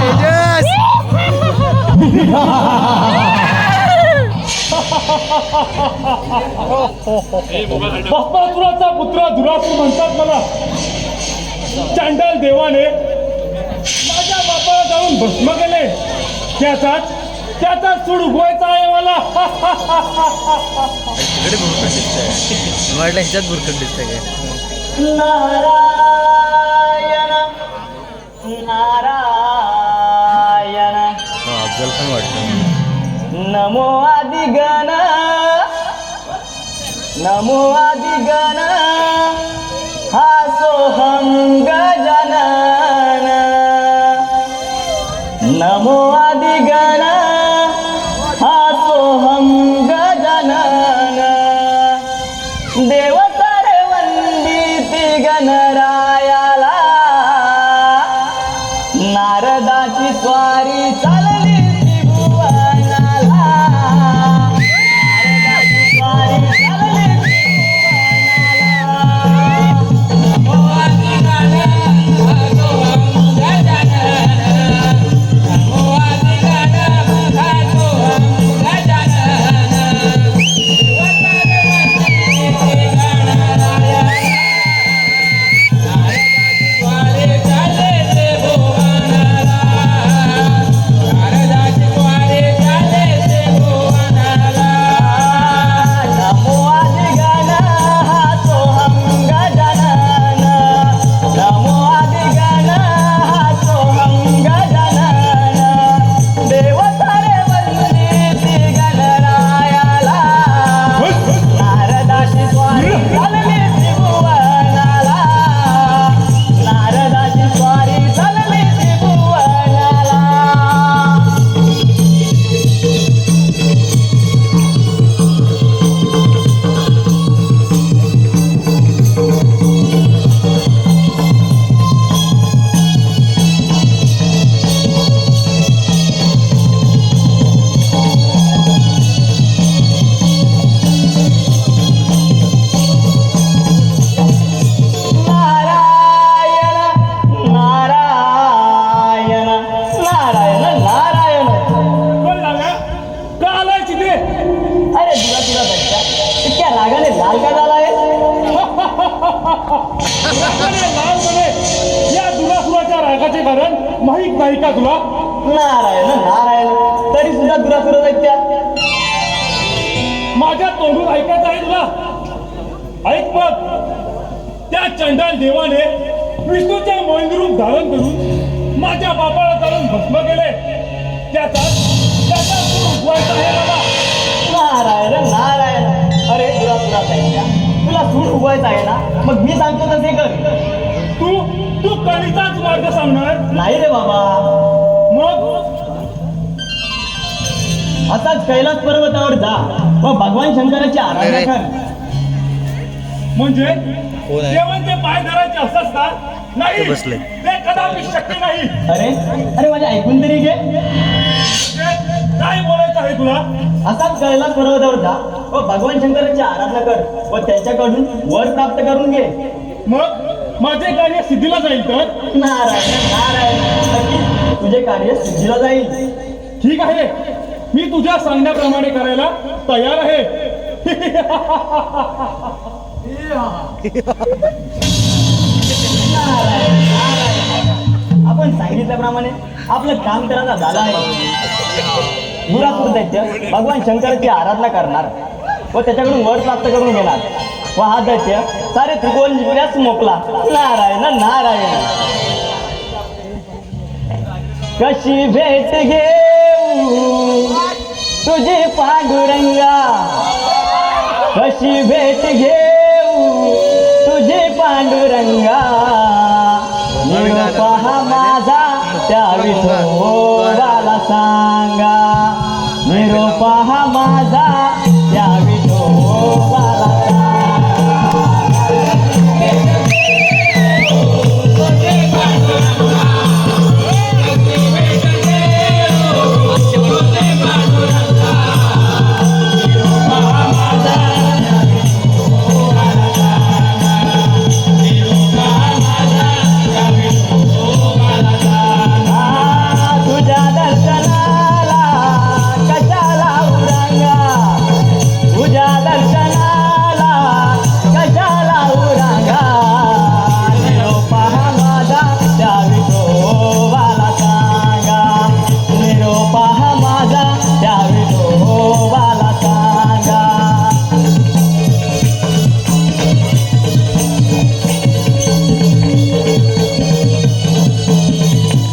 तेजस भस्मासुराचा पुत्र दुरासू म्हणतात मला. चांडल देवाने माझ्या बापाला जाऊन भस्म केले. त्याचाच त्याचाच सूड उगवायचा आहे मला. इकडे भुरकट दिसतंय. वाटलं ह्याच्यात भुरकट दिसतंय काय? नारायण नारायण. अफजल पण वाटतं. नमो आदिगण नमो आदिगण. हा सोहम गजानन नमो आदिगण हा गणरायाला. नारदाची स्वारी या दुरासुराच्या रागाचे कारण माहीत नाही का तुला? नारायण नारायण. तरी सुद्धा दुरासुर दैत्या माझ्या तोंडून ऐकायचं आहे तुला? ऐक त्या चंडाल देवाने विष्णूच्या मोहिंद्रूप धारण करून माझ्या बापाला चालून भस्म केले. त्याचा त्याचा नारायण नारायण. अरे दुरासुरा दैत्या तुला सूड उगवायचा आहे ना मग मी सांगतो तसे कर. तू तू कणीचाच मार्ग सांगणार? नाही रे बाबा. मग? असाच कैलास पर्वतावर जा. व भगवान शंकराची आराधना. कर. म्हणजे? कोण आहे? देवांचे पाय धरायचे असतात का? नाही. ते बसले. ते कदापि शक्य नाही. अरे अरे माझे ऐकून तरी घे. ते काय बोलायचं आहे तुला. असाच कैलास पर्वतावर जा. व भगवान शंकराची आराधना कर व त्यांच्याकडून वर प्राप्त करून घे. मग? माझे कार्य सिद्धीला जाईल तर? नारायण नारायण नक्कीच तुझे कार्य सिद्धीला जाईल. ठीक आहे. मी तुझ्या सांगण्याप्रमाणे करायला तयार आहे. नारायण नारायण. आपण सांगितल्याप्रमाणे आपलं काम करायला झालं आहे. दैत्य भगवान शंकराची आराधना करणार. व त्याच्याकडून वर प्राप्त करून घेणार व हा दैत्य सारे त्रिकोण जिंकण्यास मोकला. नारायण नारायण. कशी भेट घेऊ तुझी पांडुरंगा? कशी भेट घेऊ तुझे पांडुरंगा?